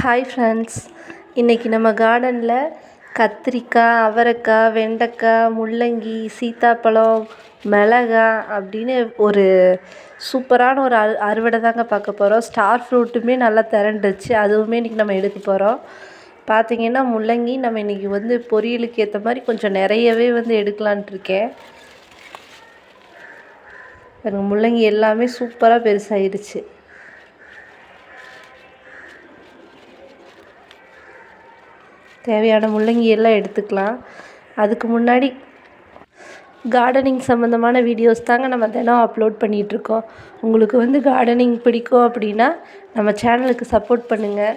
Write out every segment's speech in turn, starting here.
Hi friends இன்றைக்கி நம்ம கார்டனில் கத்திரிக்காய் அவரைக்காய் வெண்டைக்காய் முள்ளங்கி சீத்தாப்பழம் மிளகா அப்படின்னு ஒரு சூப்பரான ஒரு அறு அறுவடை தாங்க பார்க்க போகிறோம் ஸ்டார் ஃப்ரூட்டுமே நல்லா திரண்டுச்சு. அதுவுமே இன்றைக்கி நம்ம எடுக்க போகிறோம் பார்த்திங்கன்னா முள்ளங்கி நம்ம இன்றைக்கி வந்து பொரியலுக்கு ஏற்ற மாதிரி கொஞ்சம் நிறையவே வந்து எடுக்கலான்ட்டு இருக்கேன். எனக்கு முள்ளங்கி எல்லாமே சூப்பராக பெருசாகிடுச்சு தேவையான முள்ளங்கி எல்லாம் எடுத்துக்கலாம். அதுக்கு முன்னாடி கார்டனிங் சம்மந்தமான வீடியோஸ் தாங்க நம்ம தினம் அப்லோட் பண்ணிகிட்ருக்கோம் உங்களுக்கு வந்து கார்டனிங் பிடிக்கும் அப்படின்னா நம்ம சேனலுக்கு சப்போர்ட் பண்ணுங்கள்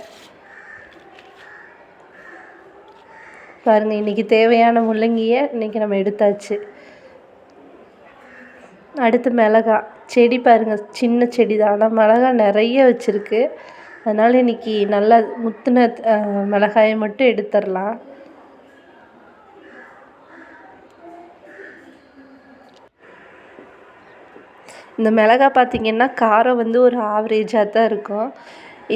பாருங்கள் இன்றைக்கி தேவையான முள்ளங்கியை இன்றைக்கி நம்ம எடுத்தாச்சு. அடுத்து மிளகா செடி பாருங்கள் சின்ன செடி தான் ஆனால் மிளகா நிறைய வச்சுருக்கு. அதனால் இன்றைக்கி நல்லா முத்தின மிளகாயை மட்டும் எடுத்துடலாம். இந்த மிளகா பார்த்திங்கன்னா காரம் வந்து ஒரு ஆவரேஜாக தான் இருக்கும்.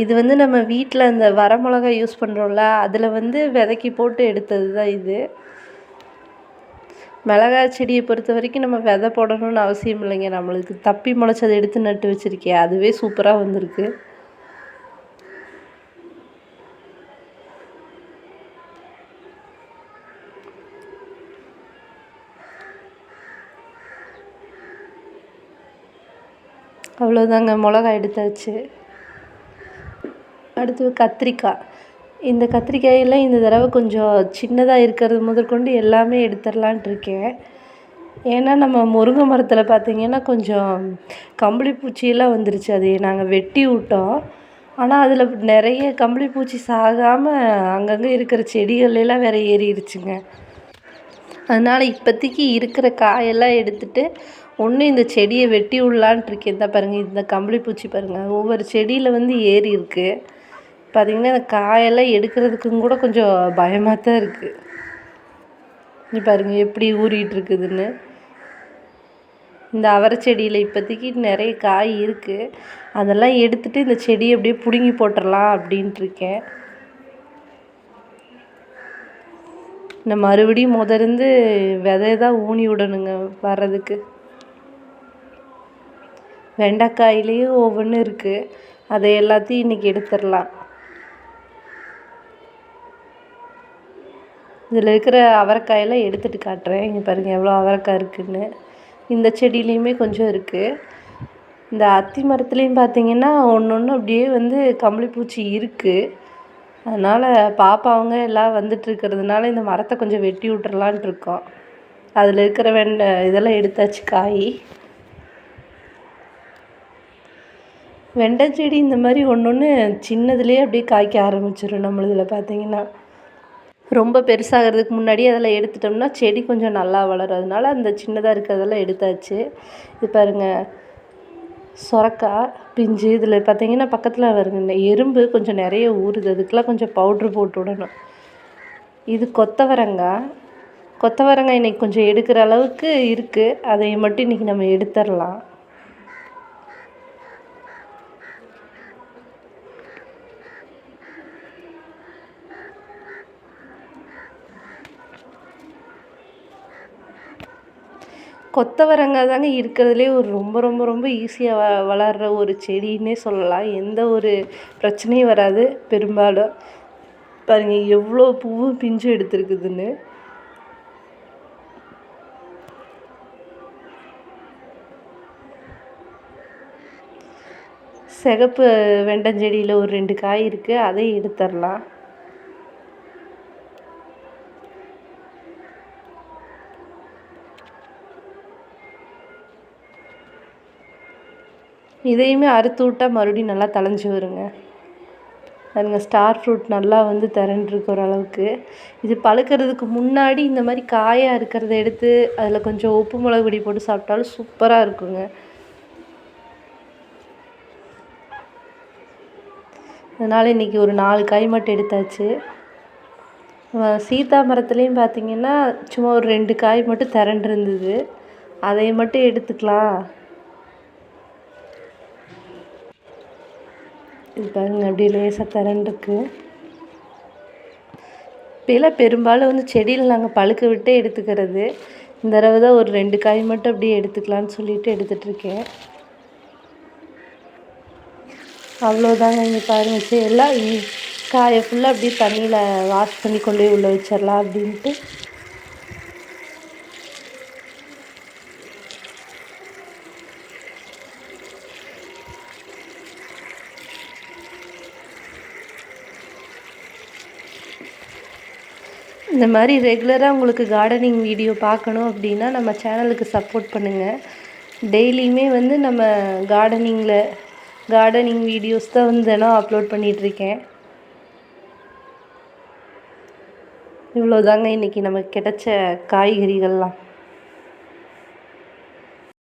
இது வந்து நம்ம வீட்டில் இந்த வரமிளகா யூஸ் பண்ணுறோம்ல அதில் வந்து விதைக்கி போட்டு எடுத்தது தான் இது. மிளகாய் செடியை பொறுத்த வரைக்கும் நம்ம விதை போடணும்னு அவசியம் இல்லைங்க. நம்மளுக்கு தப்பி முளைச்சதை எடுத்து நட்டு வச்சுருக்கேன் அதுவே சூப்பராக வந்திருக்கு. அவ்வளோதாங்க மிளகா எடுத்தாச்சு. அடுத்து கத்திரிக்காய். இந்த கத்திரிக்காயெல்லாம் இந்த தடவை கொஞ்சம் சின்னதாக இருக்கிறது முதற்கொண்டு எல்லாமே எடுத்துடலான்ட்டு இருக்கேன். ஏன்னா நம்ம முருங்கை மரத்தில் பார்த்திங்கன்னா கொஞ்சம் கம்பளி பூச்சியெல்லாம் வந்துருச்சு. அதை நாங்கள் வெட்டி விட்டோம். ஆனால் அதில் நிறைய கம்பளி பூச்சி சாகாமல் அங்கங்கே இருக்கிற செடிகள்லாம் வேறு ஏறிடுச்சுங்க அதனால் இப்போதைக்கு இருக்கிற காயெல்லாம் எடுத்துகிட்டு ஒன்று இந்த செடியை வெட்டி விட்லான்ட்டு இருக்கேன். இந்த பாருங்கள் இந்த கம்பளி பூச்சி பாருங்கள் ஒவ்வொரு செடியில் வந்து ஏறி இருக்குது பார்த்திங்கன்னா இந்த காயெல்லாம் எடுக்கிறதுக்கும் கூட கொஞ்சம் பயமாக தான் இருக்குது நீ பாருங்கள் எப்படி ஊறிகிட்டு இருக்குதுன்னு. இந்த அவரை செடியில் இப்போதைக்கு நிறைய காய் இருக்குது அதெல்லாம் எடுத்துகிட்டு இந்த செடியை அப்படியே பிடுங்கி போட்டுடலாம் அப்படின்ட்டு இருக்கேன். இந்த மறுபடியும் முதருந்து விதைய தான் ஊனி விடணுங்க வர்றதுக்கு. வெண்டைக்காயிலையும் ஒவ்வொன்று இருக்குது அதை எல்லாத்தையும் இன்றைக்கி எடுத்துடலாம். இதில் இருக்கிற அவரைக்காயெல்லாம் எடுத்துகிட்டு காட்டுறேன். இங்கே பாருங்கள் எவ்வளோ அவரைக்காய் இருக்குதுன்னு இந்த செடியிலையுமே கொஞ்சம் இருக்குது இந்த அத்தி மரத்துலேயும் பார்த்தீங்கன்னா ஒன்று ஒன்று அப்படியே வந்து கம்பளிப்பூச்சி இருக்குது அதனால் பாப்பா அவங்க எல்லாம் வந்துட்டுருக்கிறதுனால இந்த மரத்தை கொஞ்சம் வெட்டி விட்றலான்ட்டு இருக்கோம். அதில் இருக்கிற வெண்டை இதெல்லாம் எடுத்தாச்சு காய். வெண்டை செடி இந்த மாதிரி ஒன்று ஒன்று சின்னதுலேயே அப்படியே காய்க்க ஆரம்பிச்சிடும் நம்மளதில் பார்த்தீங்கன்னா ரொம்ப பெருசாகிறதுக்கு முன்னாடி அதெல்லாம் எடுத்துட்டோம்னா செடி கொஞ்சம் நல்லா வளரும். அதனால அந்த சின்னதாக இருக்கிறதெல்லாம் எடுத்தாச்சு. இது பாருங்கள் சொரக்காய் பிஞ்சு இதில் பார்த்தீங்கன்னா பக்கத்தில் வருங்க. இந்த எறும்பு கொஞ்சம் நிறைய ஊறுது அதுக்கெலாம் கொஞ்சம் பவுட்ரு போட்டு விடணும். இது கொத்தவரங்காய். கொத்தவரங்காய் இன்றைக்கி கொஞ்சம் எடுக்கிற அளவுக்கு இருக்குது அதை மட்டும் இன்றைக்கி நம்ம எடுத்துடலாம். கொத்தவரங்காய் தாங்க இருக்கிறதுலே ஒரு ரொம்ப ரொம்ப ரொம்ப ஈஸியாக வ வளர்கிற ஒரு செடின்னே சொல்லலாம். எந்த ஒரு பிரச்சனையும் வராது. பெரும்பாலும் பாருங்கள் எவ்வளோ பூவும் பிஞ்சு எடுத்துருக்குதுன்னு. சிகப்பு வெண்டஞ்செடியில் ஒரு ரெண்டு காய் இருக்குது அதை எடுத்துடலாம். இதையுமே அறுத்து விட்டால் மறுபடியும் நல்லா தழைஞ்சி வருங்க. அதுங்க ஸ்டார் ஃப்ரூட் நல்லா வந்து திரண்டுருக்கு ஓரளவுக்கு. இது பழுக்கிறதுக்கு முன்னாடி இந்த மாதிரி காயாக இருக்கிறத எடுத்து அதில் கொஞ்சம் உப்பு மிளகு பொடி போட்டு சாப்பிட்டாலும் சூப்பராக இருக்குங்க. அதனால் இன்றைக்கி ஒரு நாலு காய் மட்டும் எடுத்தாச்சு. சீதா மரத்துலேயும் பார்த்திங்கன்னா சும்மா ஒரு ரெண்டு காய் மட்டும் திரண்டிருந்தது. அதை மட்டும் எடுத்துக்கலாம். இது பாருங்கள் அப்படியே லேசாக திரண்டுருக்கு. இப்போலாம் பெரும்பாலும் வந்து செடியில் நாங்கள் பழுக்க விட்டே எடுத்துக்கிறது. இந்த தடவை தான் ஒரு ரெண்டு காய் மட்டும் அப்படியே எடுத்துக்கலான்னு சொல்லிட்டு எடுத்துகிட்ருக்கேன் அவ்வளோதாங்க இங்கே பாருங்கள் சரி எல்லாம் காயை ஃபுல்லாக அப்படியே தண்ணியில் வாஷ் பண்ணி கொண்டு போய் உள்ளே வச்சிடலாம் அப்படின்ட்டு இந்த மாதிரி ரெகுலராக உங்களுக்கு கார்டனிங் வீடியோ பார்க்கணும் அப்படின்னா நம்ம சேனலுக்கு சப்போர்ட் பண்ணுங்கள் டெய்லியுமே வந்து நம்ம கார்டனிங்கில் கார்டனிங் வீடியோஸ் தான் வந்து நான் அப்லோட் பண்ணிகிட்ருக்கேன் இவ்வளோதாங்க இன்றைக்கி நமக்கு கிடைச்ச காய்கறிகள்லாம்.